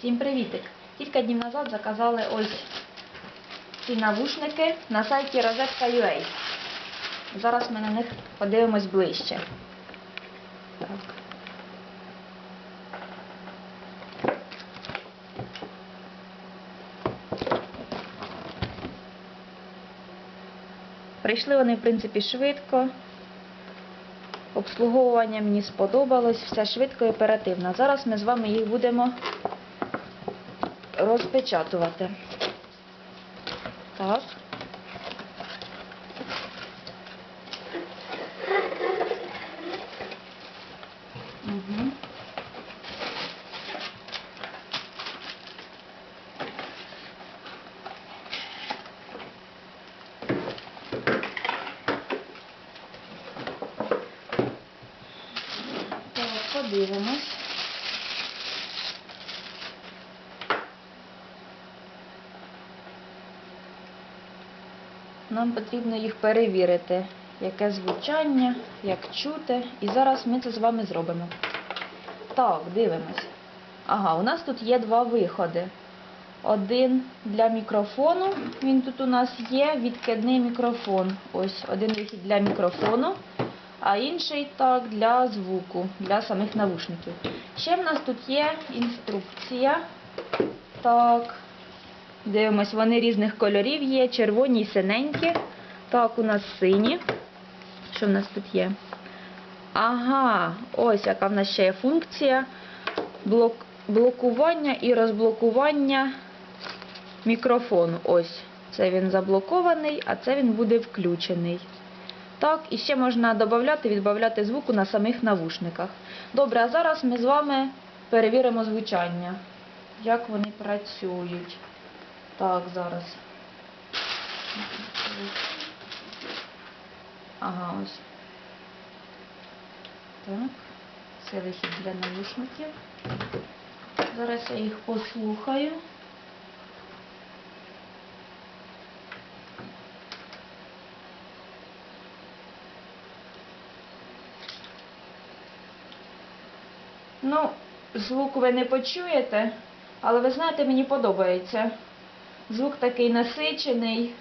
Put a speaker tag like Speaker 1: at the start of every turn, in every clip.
Speaker 1: Всім привітик! Кілька днів назад заказали ось ці навушники на сайті Розетка.ua. Зараз ми на них подивимось ближче. Так. Прийшли вони, в принципі, швидко. Обслуговування мені сподобалось, все швидко і оперативно. Зараз ми з вами їх будемо розпечатувати. Так. Угу. Так, подивимось. Нам потрібно їх перевірити, яке звучання, як чути. І зараз ми це з вами зробимо. Так, дивимось. Ага, у нас тут є два виходи. Один для мікрофону. Він тут у нас є відкидний мікрофон. Ось один вихід для мікрофону, а інший так для звуку, для самих навушників. Ще в нас тут є інструкція. Так. Дивимось, вони різних кольорів є, червоні і синенькі. Так, у нас сині. Що в нас тут є? Ага, ось яка в нас ще є функція. Блок, блокування і розблокування мікрофону. Ось. Це він заблокований, а це він буде включений. Так, і ще можна додати, відбавляти звуку на самих навушниках. Добре, а зараз ми з вами перевіримо звучання. Як вони працюють. Так, зараз. Ага, ось. Так. Це вихід для навушників. Зараз я їх послухаю. Ну, звук ви не почуєте, але ви знаєте, мені подобається. Звук такий насичений,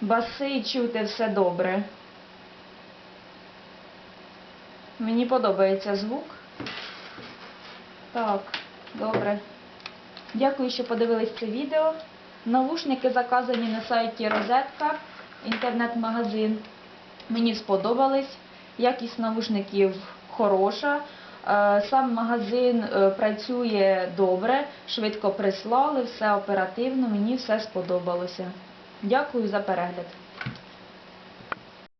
Speaker 1: баси чути все добре. Мені подобається звук. Так, добре. Дякую, що подивились це відео. Навушники заказані на сайті Розетка, інтернет-магазин. Мені сподобались. Якість навушників хороша. Е, Сам магазин е, працює добре, швидко прислали, все оперативно, мені все сподобалося. Дякую за перегляд.